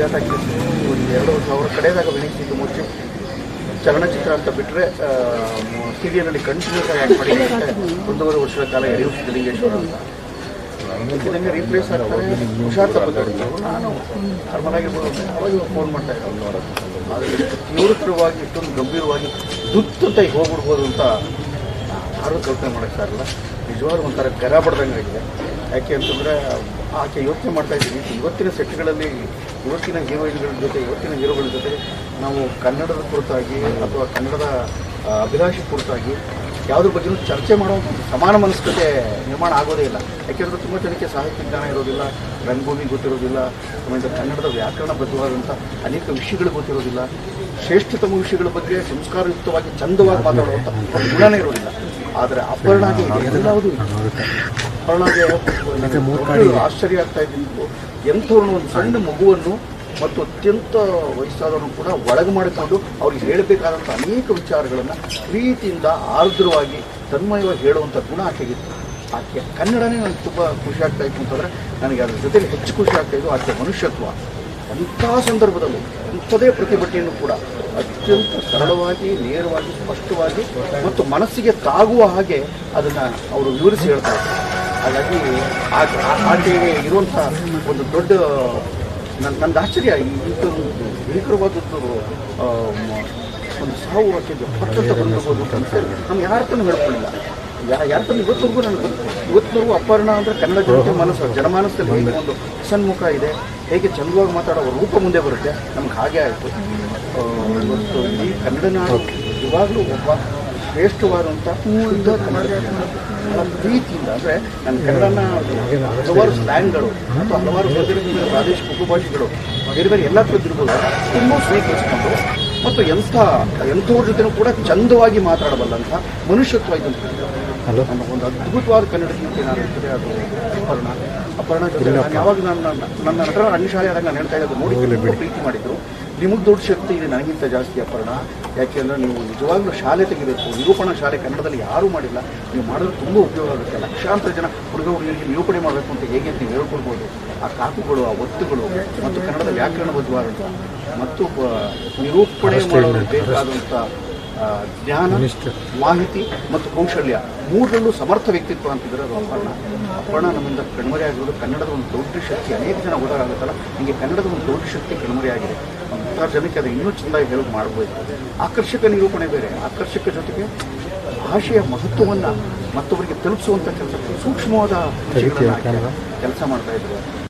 ಕೀರ್ತಿ ಒಂದು ಎರಡು ಸಾವಿರ ಕಡೆದಾಗ ವಿನೀತಿದ್ದು ಮುಚ್ಚಿ ಚಲನಚಿತ್ರ ಅಂತ ಬಿಟ್ಟರೆ ಸೀರಿಯಲಲ್ಲಿ ಕಂಟಿನ್ಯೂಸ್ ಆಗಿ ಆ್ಯಕ್ಟ್ ಮಾಡಿ ಒಂದೂವರೆ ವರ್ಷದ ಕಾಲ ಯಡಿಯೂರು ಲಿಂಗೇಶ್ವರ ಅಂತ. ಇದಕ್ಕೆ ರೀಪ್ಲೇಸ್ ಆಗ್ತಾರೆ ಹುಷಾರ್ ತಪ್ಪಿದ್ರು ನಾನು ನಾರ್ಮಲ್ ಆಗಿರ್ಬೋದು ಅವಾಗ ಫೋನ್ ಮಾಡ್ತಾ ಇದ್ದೆ ಆದರೆ ತೀವ್ರವಾಗಿ, ಇಷ್ಟೊಂದು ಗಂಭೀರವಾಗಿ ದುತ್ತು ಅಂತ ಈಗ ಹೋಗ್ಬಿಡ್ಬೋದು ಅಂತ ಯಾರೂ ಕಲ್ಪನೆ ಮಾಡೋಕ್ಕಾಗಲ್ಲ ನಿಜವಾಗ್ಲೂ ಒಂಥರ ಗರ ಬಡ್ದಂಗೆ ಆಗಿದೆ ಯಾಕೆ ಅಂತಂದರೆ, ಆಕೆ ಯೋಚನೆ ಮಾಡ್ತಾ ಇದ್ದೀವಿ. ಇವತ್ತಿನ ಸೆಟ್ಗಳಲ್ಲಿ ಇವತ್ತಿನ ಹೀರೋಯಿನ್ಗಳ ಜೊತೆ, ಇವತ್ತಿನ ಹೀರೋಗಳ ಜೊತೆ ನಾವು ಕನ್ನಡದ ಕುರಿತಾಗಿ ಅಥವಾ ಕನ್ನಡದ ಅಭಿಲಾಷೆ ಕುರಿತಾಗಿ ಯಾವುದ್ರ ಬಗ್ಗೆ ಚರ್ಚೆ ಮಾಡೋ ಸಮಾನ ಮನಸ್ಕತೆ ನಿರ್ಮಾಣ ಆಗೋದೇ ಇಲ್ಲ. ಯಾಕೆಂದರೆ ತುಂಬ ಜನಕ್ಕೆ ಸಾಹಿತ್ಯ ಜ್ಞಾನ ಇರೋದಿಲ್ಲ, ರಂಗಭೂಮಿ ಗೊತ್ತಿರೋದಿಲ್ಲ, ಆಮೇಲೆ ಕನ್ನಡದ ವ್ಯಾಕರಣ ವ್ಯಾಕರಣಬದ್ಧವಾದಂಥ ಅನೇಕ ವಿಷಯಗಳು ಗೊತ್ತಿರೋದಿಲ್ಲ. ಶ್ರೇಷ್ಠತಮ ವಿಷಯಗಳ ಬಗ್ಗೆ ಸಂಸ್ಕಾರಯುಕ್ತವಾಗಿ ಚಂದವಾಗಿ ಮಾತಾಡುವಂಥ ಗುಣನೇ ಇರೋದಿಲ್ಲ. ಆದರೆ ಅಪರ್ಣಾಗೆ ಎಲ್ಲವೂ. ಅಪರ್ಣಾಗೆ ಆಶ್ಚರ್ಯ ಆಗ್ತಾ ಇದ್ದು ಎಂಥವ್ರನ್ನ ಒಂದು ಸಣ್ಣ ಮಗುವನ್ನು ಮತ್ತು ಅತ್ಯಂತ ವಯಸ್ಸಾದವರು ಕೂಡ ಒಳಗೆ ಮಾಡಿಕೊಂಡು ಅವ್ರಿಗೆ ಹೇಳಬೇಕಾದಂಥ ಅನೇಕ ವಿಚಾರಗಳನ್ನು ಪ್ರೀತಿಯಿಂದ ಆರ್ದ್ರವಾಗಿ ತನ್ಮಯವಾಗಿ ಹೇಳುವಂಥ ಗುಣ ಆಕೆಗಿತ್ತು ಆಕೆಯ ಕನ್ನಡನೇ ನನಗೆ ತುಂಬ ಖುಷಿ ಆಗ್ತಾ ಇತ್ತು ಅಂತಂದರೆ ನನಗೆ ಅದ್ರ ಜೊತೆಗೆ ಹೆಚ್ಚು ಖುಷಿ ಆಗ್ತಾ ಇದ್ದು ಆಕೆಯ ಮನುಷ್ಯತ್ವ. ಅಂಥ ಸಂದರ್ಭದಲ್ಲೂ ಇಂಥದೇ ಪ್ರತಿಭಟನೆಯನ್ನು ಕೂಡ ಅತ್ಯಂತ ಸರಳವಾಗಿ, ನೇರವಾಗಿ, ಸ್ಪಷ್ಟವಾಗಿ ಮತ್ತು ಮನಸ್ಸಿಗೆ ತಾಗುವ ಹಾಗೆ ಅದನ್ನು ಅವರು ವಿವರಿಸಿ ಹೇಳ್ತಾರೆ ಹಾಗಾಗಿ ಆ- ಆ- ಆಕೆಗೆ ಇರುವಂಥ ಒಂದು ದೊಡ್ಡ ನನ್ನ ನಂದು ಆಶ್ಚರ್ಯ ಇಂಥದ್ದು ಭೀಕರವಾದದ್ದು ಒಂದು ಸಾವು ಆಕೆಗೆ ಪಟ್ಟಂತ ಬಂದಿರ್ಬೋದು ಅಂತ ನಮ್ಗೆ ಯಾರ ಹತ್ರನೂ ಹೇಳ್ಕೊಳ್ಳಿಲ್ಲ. ಯಾ ಇವತ್ತಿಗೂ ನನಗೆ ಇವತ್ತು ಇವತ್ತಿನವರೆಗೂ ಅಪರ್ಣ ಅಂದರೆ ಕನ್ನಡ ಜನತೆ ಮನಸ್ಸು ಜನಮಾನಸದಲ್ಲಿ ಹೇಗೆ ಒಂದು ಸನ್ಮುಖ ಇದೆ. ಹೇಗೆ ಚಂದವಾಗಿ ಮಾತಾಡೋ ರೂಪ ಮುಂದೆ ಬರುತ್ತೆ. ನಮ್ಗೆ ಹಾಗೆ ಆಯಿತು. ಇವತ್ತು ಈ ಕನ್ನಡ ನಾಡು ಇವಾಗಲೂ ಒಬ್ಬ ಶ್ರೇಷ್ಠವಾದಂಥ ಶುದ್ಧ ಕನ್ನಡ ಪ್ರೀತಿಯಿಂದ ಅಂದರೆ ನನ್ನ ಕನ್ನಡನ ಹಲವಾರು ಸ್ಲ್ಯಾಂಗ್ಗಳು ಅಥವಾ ಹಲವಾರು ಬೇರೆ ಬೇರೆ ಪ್ರಾದೇಶಿಕ ಉಪಭಾಷೆಗಳು ಬೇರೆ ಬೇರೆ ಎಲ್ಲ ಥರದ್ದಿರ್ಬೋದು ತುಂಬ ಸ್ವೀಕರಿಸಿಕೊಂಡು ಮತ್ತು ಎಂಥ ಎಂಥವ್ರ ಜೊತೆನೂ ಕೂಡ ಚಂದವಾಗಿ ಮಾತಾಡಬಲ್ಲಂಥ ಮನುಷ್ಯತ್ವ ಇದ್ದಂಥ ನನ್ನ ಒಂದು ಅದ್ಭುತವಾದ ಕನ್ನಡ ಚಿಂತೆ ನಾನು ಹೇಳ್ತದೆ ಅದು ಅಪರ್ಣ. ಅಪರ್ಣ ಜೊತೆ ನಾನು ಯಾವಾಗ ನನ್ನ ನನ್ನ ನಟರ ರಂಗಶಾಲೆ ನಾನು ಹೇಳ್ತಾ ಇರೋದು ನೋಡಿ ಪ್ರೀತಿ ಮಾಡಿದ್ರು. ನಿಮಗೆ ದೊಡ್ಡ ಶಕ್ತಿ ಇದೆ ನನಗಿಂತ ಜಾಸ್ತಿ ಅಪರ್ಣ. ಯಾಕೆಂದ್ರೆ ನೀವು ನಿಜವಾಗ್ಲೂ ಶಾಲೆ ತೆಗಿಬೇಕು ನಿರೂಪಣಾ ಶಾಲೆ ಕನ್ನಡದಲ್ಲಿ ಯಾರೂ ಮಾಡಿಲ್ಲ. ನೀವು ಮಾಡಿದ್ರೆ ತುಂಬ ಉಪಯೋಗ ಆಗುತ್ತೆ. ಲಕ್ಷಾಂತರ ಜನ ಹುಡುಗ ಹುಡುಗರಿಗೆ ನಿರೂಪಣೆ ಮಾಡಬೇಕು ಅಂತ ಹೇಗೆ ನೀವು ಹೇಳ್ಕೊಡ್ಬೋದು ಆ ಕಾಕುಗಳು ಆ ಒತ್ತುಗಳು ಮತ್ತು ಕನ್ನಡದ ವ್ಯಾಕರಣ ಬದ್ಧವಾದಂಥ ಮತ್ತು ನಿರೂಪಣೆ ಮಾಡಲು ಬೇಕಾದಂಥ ಜ್ಞಾನ ಮಾಹಿತಿ ಮತ್ತು ಕೌಶಲ್ಯ ಮೂರರಲ್ಲೂ ಸಮರ್ಥ ವ್ಯಕ್ತಿತ್ವ ಅಂತಿದ್ರೆ ಅದು ಅಪರ್ಣ. ಅಪರ್ಣ ನಮ್ಮಿಂದ ಕಣ್ಮರೆ ಆಗಿರೋದು ಕನ್ನಡದ ಒಂದು ದೊಡ್ಡ ಶಕ್ತಿ. ಅನೇಕ ಜನ ಓದಾಗುತ್ತಲ್ಲ ಹಿಂಗೆ ಕನ್ನಡದ ಒಂದು ದೊಡ್ಡ ಶಕ್ತಿ ಕಣ್ಮರೆ ಆಗಿದೆ. ಅಂಥ ಜನಕ್ಕೆ ಅದು ಇನ್ನೂ ಚೆಂದಾಗಿ ಹೇಳೋದು ಮಾಡ್ಬೋದು. ಆಕರ್ಷಕ ನಿರೂಪಣೆ ಬೇರೆ. ಆಕರ್ಷಕ ಜೊತೆಗೆ ಭಾಷೆಯ ಮಹತ್ವವನ್ನು ಮತ್ತೊಬ್ಬರಿಗೆ ತಲುಪಿಸುವಂಥ ಕೆಲಸ ಸೂಕ್ಷ್ಮವಾದ ಕೆಲಸ ಮಾಡ್ತಾ ಇದ್ದಾರೆ.